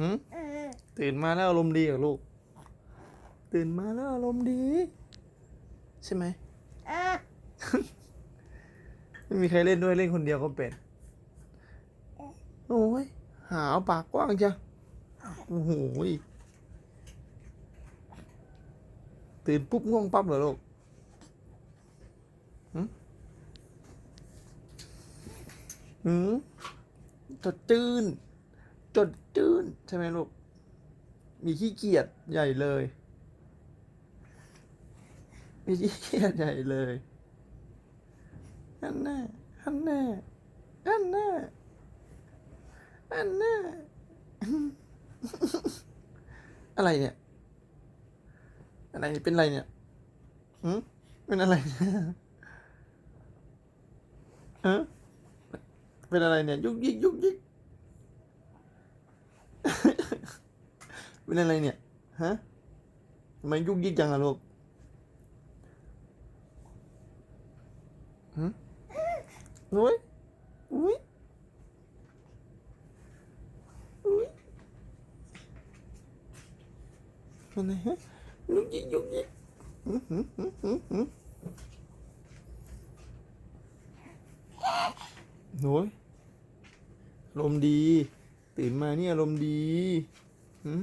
หืมตื่นมาแล้วอารมณ์ดีเหรอลูก ตื่นมาแล้วอารมณ์ดี ใช่ไหมไม่มีใครเล่นด้วยเล่นคนเดียวก็เป็น โอ้ย หาเอาปากกว้างจ้ะโอ้โหยตื่นปุ๊บง่วงปั๊บเหรอลูกหืมหืมจดจืน จดจืนใช่ไหมลูก มีขี้เกียจใหญ่เลย มีขี้เกียจใหญ่เลยอันแน่อันแน่อันแน่อันแน่อะไรเนี่ย อะไรเป็นอะไรเนี่ยหืมเป็นอะไรเนี่ยฮะเป็นอะไรเนี่ย ยุกยิกยุกยิก เป็นอะไรเนี่ย ฮะทำไมยุกยิกจังอะลูกหืมอุ้ยอุ้ยอุ้ยเป็นไงฮะยุกยิกยุกยิกหืมหืมหืมหืมหืมโอ้ยอารมดี ตื่นมาเนี่อารมดีหืม